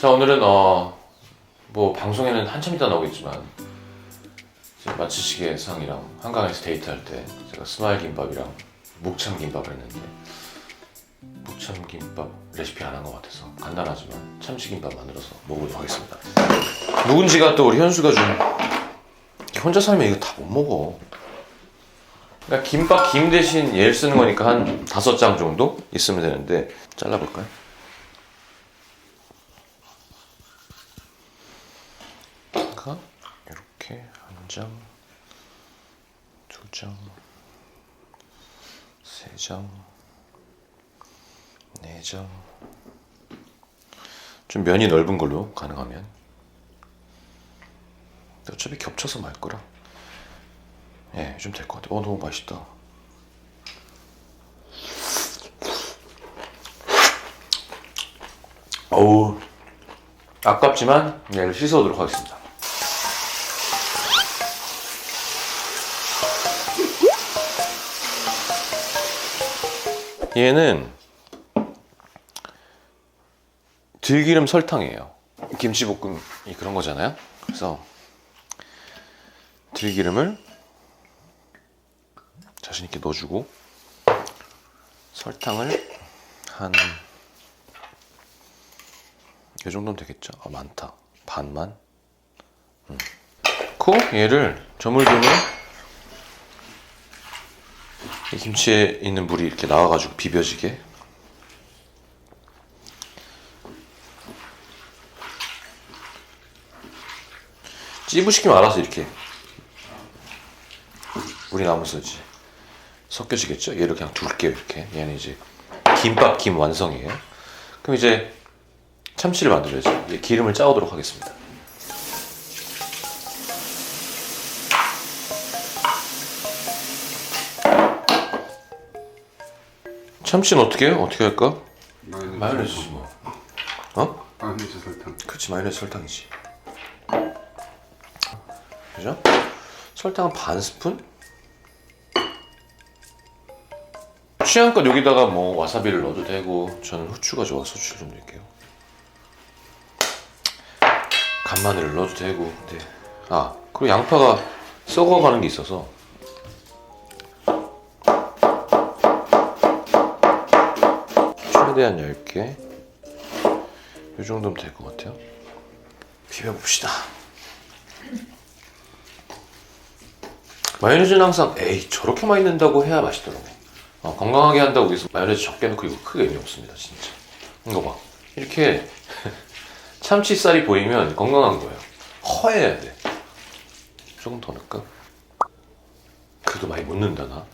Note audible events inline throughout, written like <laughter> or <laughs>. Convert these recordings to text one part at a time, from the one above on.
자 오늘은 어 뭐 방송에는 한참 있다 나오겠지만 마치시계 상이랑 한강에서 데이트할 때 제가 스마일 김밥이랑 묵참 김밥을 했는데 묵참 김밥 레시피 안 한 것 같아서 간단하지만 참치김밥 만들어서 먹어보도록 하겠습니다. 묵은지가 또 우리 현수가 좀 혼자 살면 이거 다 못 먹어. 그러니까 김밥 김 대신 얘를 쓰는 거니까 한 다섯 장 정도 있으면 되는데 잘라볼까요? 그러니까 장, 두 장, 세 장, 네 장. 좀 면이 넓은 걸로 가능하면. 어차피 겹쳐서 말 거라. 예, 좀 될 것 같아. 어, 너무 맛있다. 어우, 아깝지만 얘를 씻어오도록 하겠습니다. 얘는 들기름 설탕이에요. 김치볶음이 그런 거잖아요. 그래서 들기름을 자신 있게 넣어주고 설탕을 한 이 정도면 되겠죠? 아 많다. 반만. 음. 고 얘를 이 김치에 있는 물이 이렇게 나와가지고 비벼지게. 찌부시키면 알아서 이렇게 물이 이제 섞여지겠죠? 얘를 그냥 둘게요 이렇게. 얘는 이제 김밥 김 완성이에요. 그럼 이제 참치를 만들어야죠. 기름을 짜오도록 하겠습니다 참치는 어떻게 해요? 어떻게 할까? 마요네즈, 마요네즈지 뭐 어? 마요네즈 설탕 그렇지 마요네즈 설탕이지 그죠? 설탕은 반 스푼? 취향껏 여기다가 뭐 와사비를 넣어도 되고 저는 후추가 좋아서 후추를 좀 넣을게요 간마늘을 넣어도 되고 근데 아 그리고 양파가 썩어가는 게 있어서 최대한 얇게 이 정도면 될 것 같아요. 비벼봅시다. 마요네즈는 항상 에이 저렇게 많이 넣는다고 해야 맛있더라고. 어, 건강하게 한다고 해서 마요네즈 적게 넣고 이거 크게 의미 없습니다 진짜. 이거 봐. 이렇게 <laughs> 참치살이 보이면 건강한 거예요. 허해야 돼. 조금 더 넣을까? 그래도 많이 못 넣는다 나?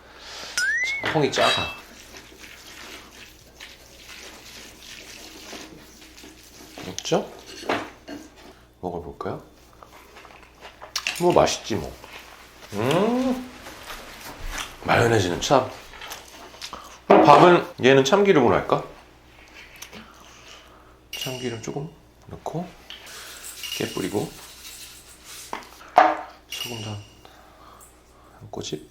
참, 통이 작아 있죠? 먹어볼까요? 뭐 맛있지 뭐 음. 마요네즈는 참. 밥은 얘는 참기름으로 할까? 참기름 조금 넣고 깨 뿌리고 소금도 한, 한 꼬집.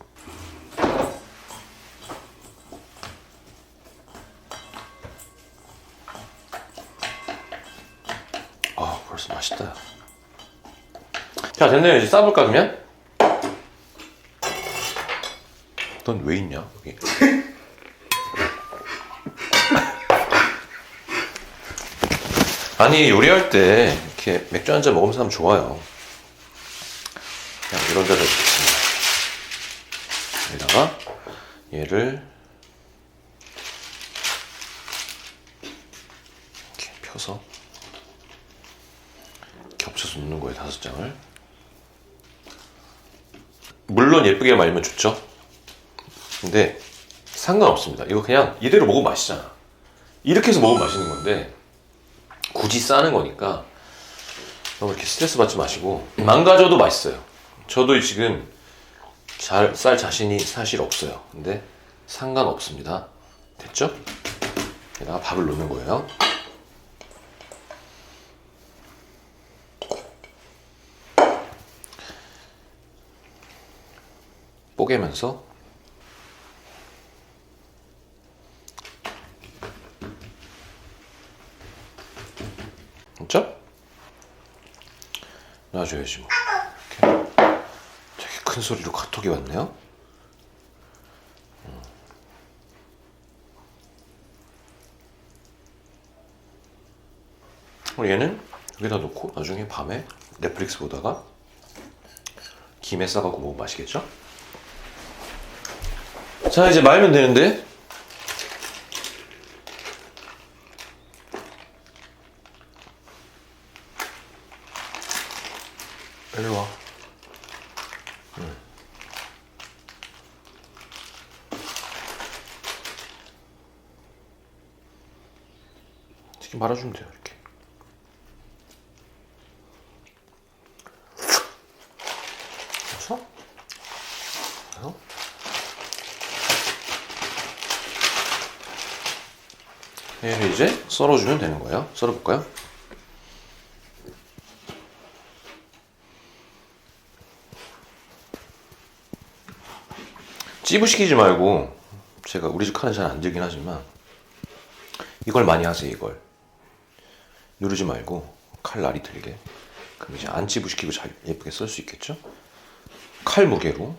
맛있다. 자 됐네요 이제 싸볼까 그러면? 넌 왜 있냐 여기? <laughs> 아니 요리할 때 이렇게 맥주 한 잔 먹으면서 하면 좋아요. 그냥 이런 데다 넣겠습니다. 여기다가 얘를 이렇게 펴서 겹쳐서 넣는 거예요 다섯 장을. 물론 예쁘게 말리면 좋죠. 근데 상관없습니다. 이거 그냥 이대로 먹으면 맛있잖아. 이렇게 해서 먹으면 맛있는 건데 굳이 싸는 거니까 너무 이렇게 스트레스 받지 마시고 망가져도 맛있어요. 저도 지금 잘 쌀 자신이 사실 없어요. 근데 상관없습니다. 됐죠? 여기다가 밥을 넣는 거예요. 뽀개면서 됐죠? 놔줘야지 뭐. 이렇게. 되게 큰 소리로 카톡이 왔네요. 음. 얘는 여기다 놓고 나중에 밤에 넷플릭스 보다가 김에 싸갖고 먹으면 맛있겠죠? 자 이제 말면 되는데. 일로 와. 응. 이렇게 말아주면 돼요 이렇게. 그래서 그래서 얘를 이제 썰어주면 되는 거예요. 썰어볼까요? 찌부시키지 말고 제가 우리 집 칼은 잘 안 들긴 하지만 이걸 많이 하세요 이걸 누르지 말고 칼 날이 들게 그럼 이제 안 찌부시키고 잘 예쁘게 쓸 수 있겠죠? 칼 무게로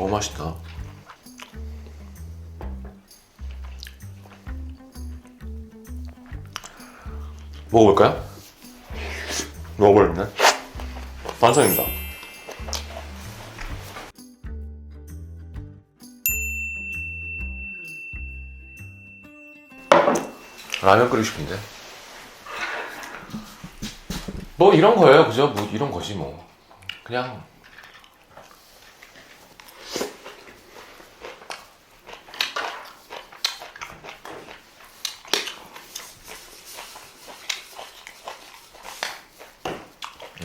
너무 맛있다. 먹어볼까요? 먹어버렸네. 반성입니다. 라면 끓이고 싶은데. 뭐 이런 거예요, 그죠? 뭐 이런 거지 뭐. 그냥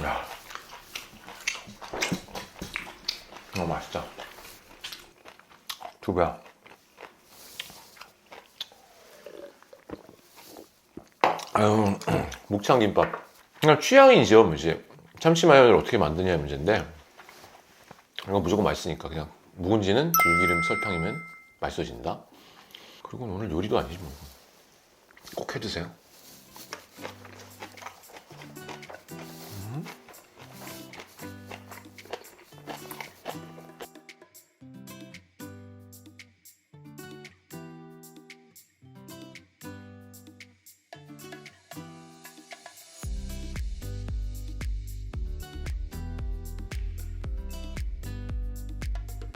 야. 너무 맛있다. 두 배야. 아유, <clears throat> 묵창김밥. 그냥 취향이죠, 이제. 참치 마요를 어떻게 만드냐의 문제인데, 이거 무조건 맛있으니까 그냥 묵은지는 들기름 설탕이면 맛있어진다. 그리고 오늘 요리도 아니지 뭐. 꼭 해드세요.